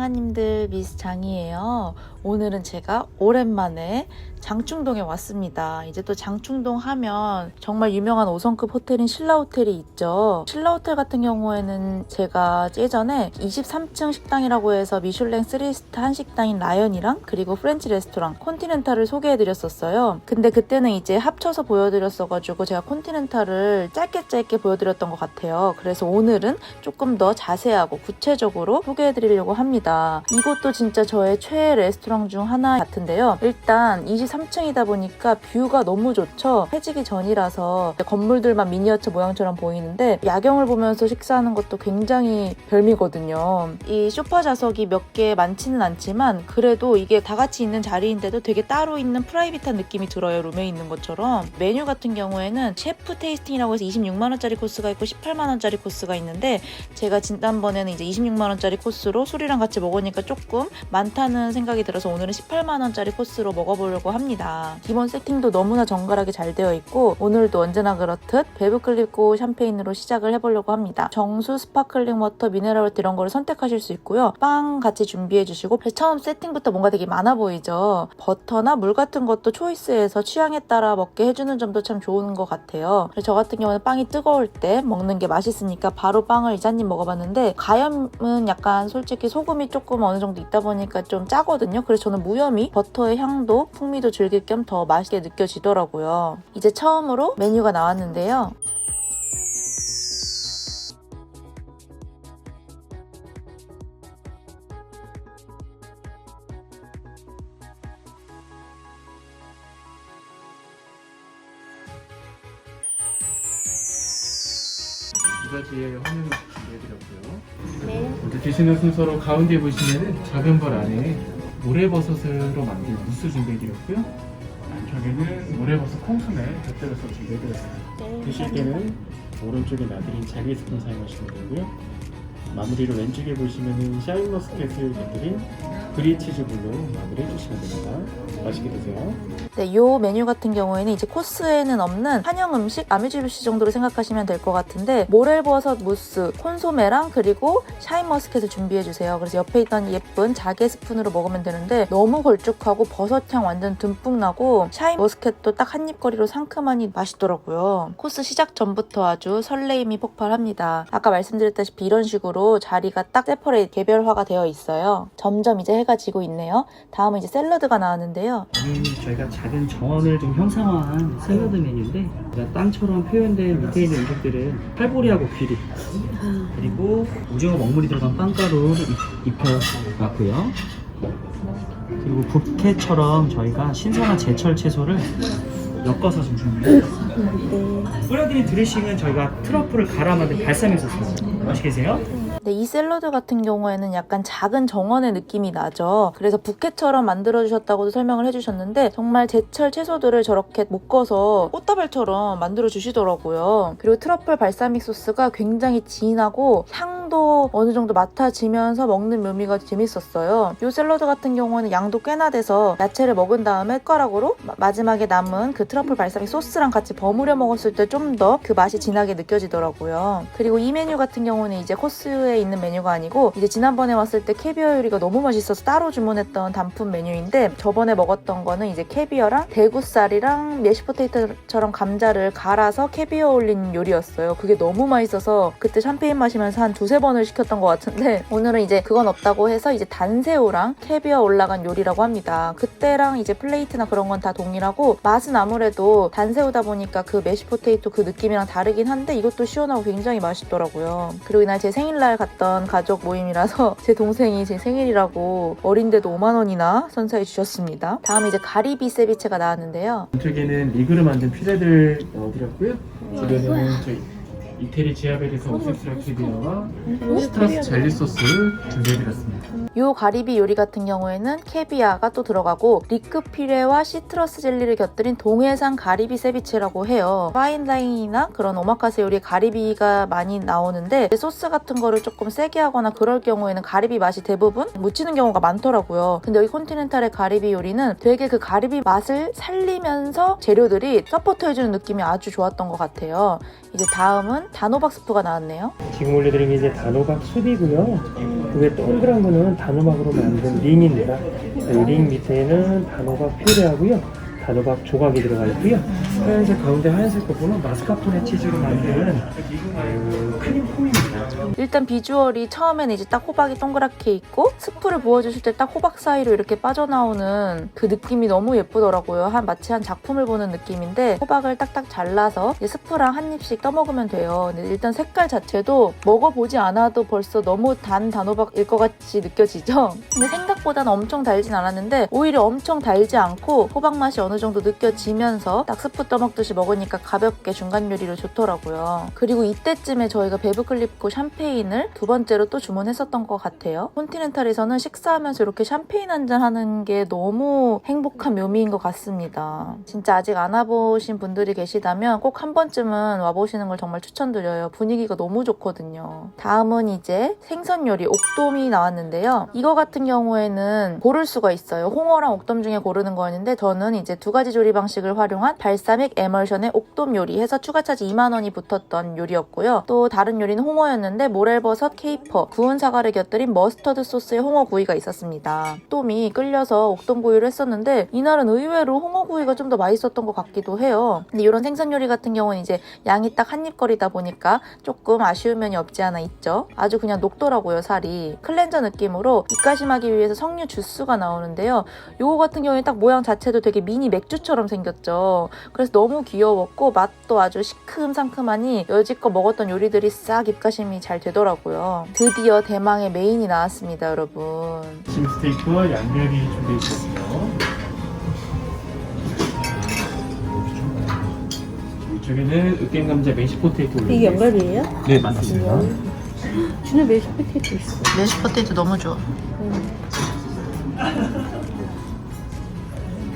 사랑하님들 미스 장이에요. 오늘은 제가 오랜만에 장충동에 왔습니다. 이제 또 장충동 하면 정말 유명한 5성급 호텔인 신라 호텔이 있죠. 신라 호텔 같은 경우에는 제가 예전에 23층 식당이라고 해서 미슐랭 3스타 한식당인 라연이랑 그리고 프렌치 레스토랑 콘티넨탈을 소개해드렸었어요. 근데 그때는 이제 합쳐서 보여드렸어가지고 제가 콘티넨탈을 짧게 짧게 보여드렸던 것 같아요. 그래서 오늘은 조금 더 자세하고 구체적으로 소개해드리려고 합니다. 이곳도 진짜 저의 최애 레스토랑 중 하나 같은데요. 일단 23 층이다 보니까 뷰가 너무 좋죠. 해지기 전이라서 건물들만 미니어처 모양처럼 보이는데 야경을 보면서 식사하는 것도 굉장히 별미거든요. 이 소파 좌석이 몇 개 많지는 않지만 그래도 이게 다 같이 있는 자리인데도 되게 따로 있는 프라이빗한 느낌이 들어요. 룸에 있는 것처럼. 메뉴 같은 경우에는 셰프 테이스팅이라고 해서 26만 원짜리 코스가 있고 18만 원짜리 코스가 있는데 제가 지난번에는 이제 26만 원짜리 코스로 술이랑 같이 먹으니까 조금 많다는 생각이 들어서 오늘은 18만 원짜리 코스로 먹어보려고 합니다. 기본 세팅도 너무나 정갈하게 잘 되어 있고 오늘도 언제나 그렇듯 베브클리고 샴페인으로 시작을 해보려고 합니다. 정수, 스파클링 워터, 미네랄 워터 이런 거를 선택하실 수 있고요. 빵 같이 준비해 주시고 처음 세팅부터 뭔가 되게 많아 보이죠. 버터나 물 같은 것도 초이스해서 취향에 따라 먹게 해주는 점도 참 좋은 것 같아요. 그래서 저 같은 경우는 빵이 뜨거울 때 먹는 게 맛있으니까 바로 빵을 한입 먹어봤는데 가염은 약간 솔직히 소금이 조금 어느 정도 있다 보니까 좀 짜거든요. 그래서 저는 무염이 버터의 향도 풍미도 즐길 겸 더 맛있게 느껴지더라고요. 이제 처음으로 메뉴가 나왔는데요. 두 가지의 화면을 준비해드렸고요. 네. 먼저 드시는 순서로 가운데 보시면은 작은 벌 안에 모래버섯으로 만든 무스 준비해드렸고요. 안쪽에는 모래버섯 콩순에 곁들여서 준비해드렸습니다. 드실 때는 오른쪽에 나들인 자기 스푼 사용하시면 되고요. 마무리로 왼쪽에 보시면은 샤인머스켓을 곁들인 브리치즈블로 마무리 해 주시면 됩니다. 맛있게 드세요. 네, 요 메뉴 같은 경우에는 이제 코스에는 없는 한영 음식 아메주시 정도로 생각하시면 될 것 같은데 모렐버섯 무스, 콘소메랑 그리고 샤인머스켓을 준비해 주세요. 그래서 옆에 있던 예쁜 자개 스푼으로 먹으면 되는데 너무 걸쭉하고 버섯향 완전 듬뿍 나고 샤인머스켓도 딱 한 입거리로 상큼하니 맛있더라고요. 코스 시작 전부터 아주 설레임이 폭발합니다. 아까 말씀드렸다시피 이런 식으로 자리가 딱 세퍼레이트 개별화가 되어 있어요. 점점 이제 해가 지고 있네요. 다음은 이제 샐러드가 나왔는데요. 오늘 저희가 작은 정원을 좀 형상화한 샐러드 메뉴인데 땅처럼 표현된 밑에 있는 음식들은 팔보리하고 귀리. 그리고 오징어 먹물이 들어간 빵가루 입혀놨고요. 그리고 부케처럼 저희가 신선한 제철 채소를 엮어서 좀 준비했습니다. 뿌려드린 드레싱은 저희가 트러플을 갈아 만든 발사믹 소스 맛있게 드세요 네, 이 샐러드 같은 경우에는 약간 작은 정원의 느낌이 나죠. 그래서 부케처럼 만들어주셨다고도 설명을 해주셨는데 정말 제철 채소들을 저렇게 묶어서 꽃다발처럼 만들어주시더라고요. 그리고 트러플 발사믹 소스가 굉장히 진하고 향도 어느 정도 맡아지면서 먹는 묘미가 재밌었어요. 이 샐러드 같은 경우는 양도 꽤나 돼서 야채를 먹은 다음에 숟가락으로 마- 마지막에 남은 그 트러플 발사믹 소스랑 같이 버무려 먹었을 때 좀 더 그 맛이 진하게 느껴지더라고요. 그리고 이 메뉴 같은 경우는 이제 코스에 있는 메뉴가 아니고 이제 지난번에 왔을 때 캐비어 요리가 너무 맛있어서 따로 주문했던 단품 메뉴인데 저번에 먹었던 거는 이제 캐비어랑 대구살이랑 메시포테이토처럼 감자를 갈아서 캐비어 올린 요리였어요. 그게 너무 맛있어서 그때 샴페인 마시면서 한 두세 번을 시켰던 것 같은데 오늘은 이제 그건 없다고 해서 이제 단새우랑 캐비어 올라간 요리라고 합니다. 그때랑 이제 플레이트나 그런 건 다 동일하고 맛은 아무래도 단새우다 보니까 그 메시포테이토 그 느낌이랑 다르긴 한데 이것도 시원하고 굉장히 맛있더라고요. 그리고 이날 제 생일날 갔던 가족 모임이라서 제 동생이 제 생일이라고 어린데도 5만 원이나 선사해 주셨습니다. 다음 이제 가리비 세비체가 나왔는데요. 이쪽에는 리그로 만든 피자들 넣어드렸고요. 주변에는 저희 이태리 지아벨에서 오색스라 캐비어와 스트라스 젤리 소스를 준비해드렸습니다. 요 가리비 요리 같은 경우에는 캐비아가 또 들어가고 리크 피레와 시트러스 젤리를 곁들인 동해산 가리비 세비체라고 해요. 파인다인이나 그런 오마카세 요리에 가리비가 많이 나오는데 소스 같은 거를 조금 세게 하거나 그럴 경우에는 가리비 맛이 대부분 묻히는 경우가 많더라고요. 근데 여기 콘티넨탈의 가리비 요리는 되게 그 가리비 맛을 살리면서 재료들이 서포트해주는 느낌이 아주 좋았던 것 같아요. 이제 다음은 단호박 스프가 나왔네요. 지금 올려드린 게 이제 단호박 숲이고요 그 위에 동그란 거는 단호박으로 만든 링입니다. 이링 밑에는 단호박 퓨레하고요. 단호박 조각이 들어가 있고요. 하얀색 가운데 하얀색 부분은 마스카포네 치즈로 만든 그 크림 폼입니다. 일단 비주얼이 처음에는 이제 딱 호박이 동그랗게 있고 스프를 부어주실 때 딱 호박 사이로 이렇게 빠져나오는 그 느낌이 너무 예쁘더라고요. 한 마치 한 작품을 보는 느낌인데 호박을 딱딱 잘라서 스프랑 한 입씩 떠먹으면 돼요. 근데 일단 색깔 자체도 먹어보지 않아도 벌써 너무 단 단호박일 것 같이 느껴지죠? 근데 생각보다는 엄청 달진 않았는데 오히려 엄청 달지 않고 호박 맛이 어느 정도 느껴지면서 딱 스프 떠먹듯이 먹으니까 가볍게 중간 요리로 좋더라고요. 그리고 이때쯤에 저희가 베브클립고 샴페인을 두 번째로 또 주문했었던 것 같아요. 콘티넨탈에서는 식사하면서 이렇게 샴페인 한 잔 하는 게 너무 행복한 묘미인 것 같습니다. 진짜 아직 안 와보신 분들이 계시다면 꼭 한 번쯤은 와보시는 걸 정말 추천드려요. 분위기가 너무 좋거든요. 다음은 이제 생선 요리 옥돔이 나왔는데요. 이거 같은 경우에는 고를 수가 있어요. 홍어랑 옥돔 중에 고르는 거였는데 저는 이제 두 가지 조리 방식을 활용한 발사믹 에멀션의 옥돔 요리 해서 추가 차지 2만 원이 붙었던 요리였고요. 또 다른 요리는 홍어였는데 모렐버섯, 케이퍼, 구운 사과를 곁들인 머스터드 소스의 홍어 구이가 있었습니다. 옥돔이 끌려서 옥돔 구이를 했었는데 이날은 의외로 홍어 구이가 좀 더 맛있었던 것 같기도 해요. 근데 이런 생선 요리 같은 경우는 이제 양이 딱 한 입거리다 보니까 조금 아쉬운 면이 없지 않아 있죠. 아주 그냥 녹더라고요 살이. 클렌저 느낌으로 입가심하기 위해서 석류 주스가 나오는데요. 요거 같은 경우에 딱 모양 자체도 되게 미니 맥주처럼 생겼죠. 그래서 너무 귀여웠고 맛도 아주 시큼상큼하니 여지껏 먹었던 요리들이 싹 입가심 이 잘 되더라고요. 드디어 대망의 메인이 나왔습니다, 여러분. 심 스테이크와 양념이 준비되어 있거든요. 이쪽에는 으깬 감자 메시 포테이토 이게 연갈비예요? 네 맞습니다. 주는 메시 포테이토 있어. 메시 포테이토 너무 좋아.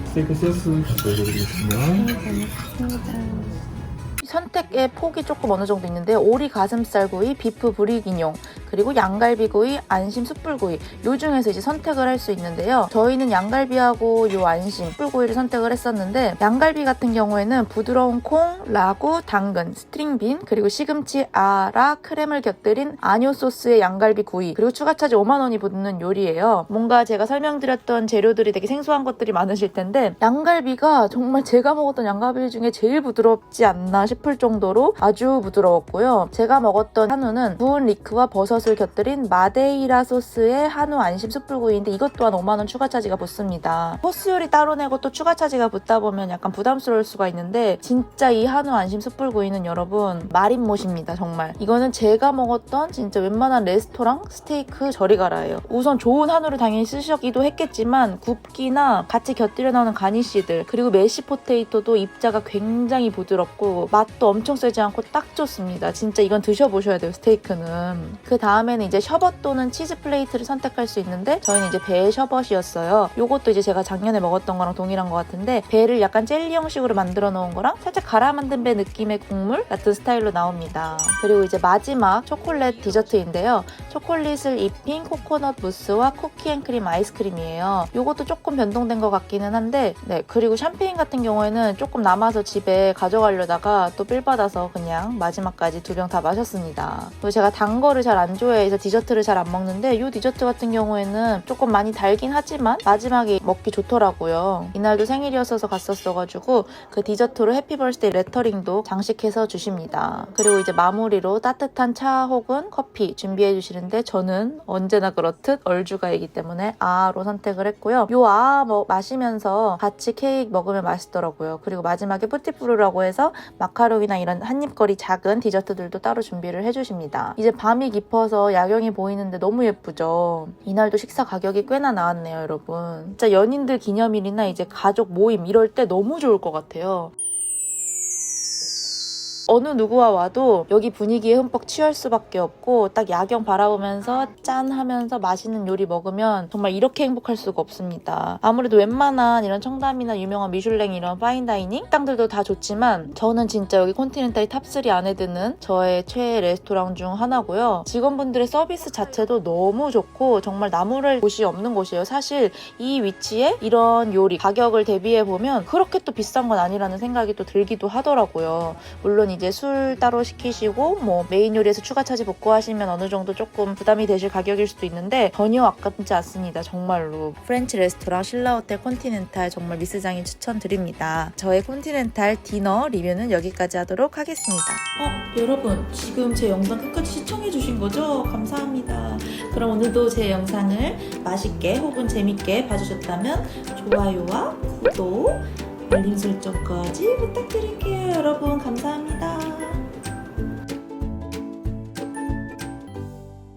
스테이크 소스 준비해 드리겠습니다. 선택의 폭이 조금 어느 정도 있는데 오리 가슴살 구이, 비프 브리기뇽, 그리고 양갈비구이, 안심 숯불구이 요 중에서 이제 선택을 할 수 있는데요. 저희는 양갈비하고 요 안심 숯불구이를 선택을 했었는데 양갈비 같은 경우에는 부드러운 콩, 라구, 당근, 스트링빈 그리고 시금치, 아라, 크렘을 곁들인 아뇨 소스의 양갈비 구이 그리고 추가 차지 5만 원이 붙는 요리예요. 뭔가 제가 설명드렸던 재료들이 되게 생소한 것들이 많으실 텐데 양갈비가 정말 제가 먹었던 양갈비 중에 제일 부드럽지 않나 싶을 정도로 아주 부드러웠고요. 제가 먹었던 한우는 구운 리크와 버섯 을 곁들인 마데이라 소스의 한우 안심 숯불구이인데 이것 또한 5만 원 추가 차지가 붙습니다. 코스 요리 따로 내고 또 추가 차지가 붙다 보면 약간 부담스러울 수가 있는데 진짜 이 한우 안심 숯불구이는 여러분 말입못입니다 정말. 이거는 제가 먹었던 진짜 웬만한 레스토랑 스테이크 저리 가라예요. 우선 좋은 한우를 당연히 쓰시기도 했겠지만 굽기나 같이 곁들여 나오는 가니쉬들 그리고 메시 포테이토도 입자가 굉장히 부드럽고 맛도 엄청 세지 않고 딱 좋습니다. 진짜 이건 드셔보셔야 돼요 스테이크는. 그 다음 에는 이제 셔벗 또는 치즈 플레이트를 선택할 수 있는데 저희는 이제 배 셔벗이었어요. 요것도 이제 제가 작년에 먹었던 거랑 동일한 것 같은데 배를 약간 젤리 형식으로 만들어 놓은 거랑 살짝 갈아 만든 배 느낌의 국물 같은 스타일로 나옵니다. 그리고 이제 마지막 초콜릿 디저트인데요. 초콜릿을 입힌 코코넛 무스와 쿠키 앤 크림 아이스크림이에요. 요것도 조금 변동된 것 같기는 한데 네 그리고 샴페인 같은 경우에는 조금 남아서 집에 가져가려다가 또삘 받아서 그냥 마지막까지 두 병 다 마셨습니다. 그리고 제가 단 거를 잘 안 좋아해서 디저트를 잘 안 먹는데 이 디저트 같은 경우에는 조금 많이 달긴 하지만 마지막에 먹기 좋더라고요. 이날도 생일이었어서 갔었어가지고 그 디저트로 해피 벌스데이 레터링도 장식해서 주십니다. 그리고 이제 마무리로 따뜻한 차 혹은 커피 준비해 주시는데 저는 언제나 그렇듯 얼주가이기 때문에 아로 선택을 했고요. 요 아 뭐 마시면서 같이 케이크 먹으면 맛있더라고요. 그리고 마지막에 뿌티프루라고 해서 마카롱이나 이런 한입거리 작은 디저트들도 따로 준비를 해주십니다. 이제 밤이 깊어 서 야경이 보이는데 너무 예쁘죠. 이날도 식사 가격이 꽤나 나왔네요, 여러분. 진짜 연인들 기념일이나 이제 가족 모임 이럴 때 너무 좋을 것 같아요. 어느 누구와 와도 여기 분위기에 흠뻑 취할 수밖에 없고 딱 야경 바라보면서 짠 하면서 맛있는 요리 먹으면 정말 이렇게 행복할 수가 없습니다. 아무래도 웬만한 이런 청담이나 유명한 미슐랭 이런 파인다이닝 식당들도 다 좋지만 저는 진짜 여기 콘티넨탈이 탑3 안에 드는 저의 최애 레스토랑 중 하나고요. 직원분들의 서비스 자체도 너무 좋고 정말 나무랄 곳이 없는 곳이에요. 사실 이 위치에 이런 요리 가격을 대비해 보면 그렇게 또 비싼 건 아니라는 생각이 또 들기도 하더라고요. 물론 이제 술 따로 시키시고 뭐 메인 요리에서 추가 차지 복구 하시면 어느 정도 조금 부담이 되실 가격일 수도 있는데 전혀 아깝지 않습니다. 정말로 프렌치 레스토랑 신라 호텔 콘티넨탈 정말 미스장인 추천드립니다. 저의 콘티넨탈 디너 리뷰는 여기까지 하도록 하겠습니다. 어, 여러분 지금 제 영상 끝까지 시청해 주신 거죠? 감사합니다. 그럼 오늘도 제 영상을 맛있게 혹은 재밌게 봐주셨다면 좋아요와 구독 알림 설정까지 부탁드릴게요. 여러분 감사합니다.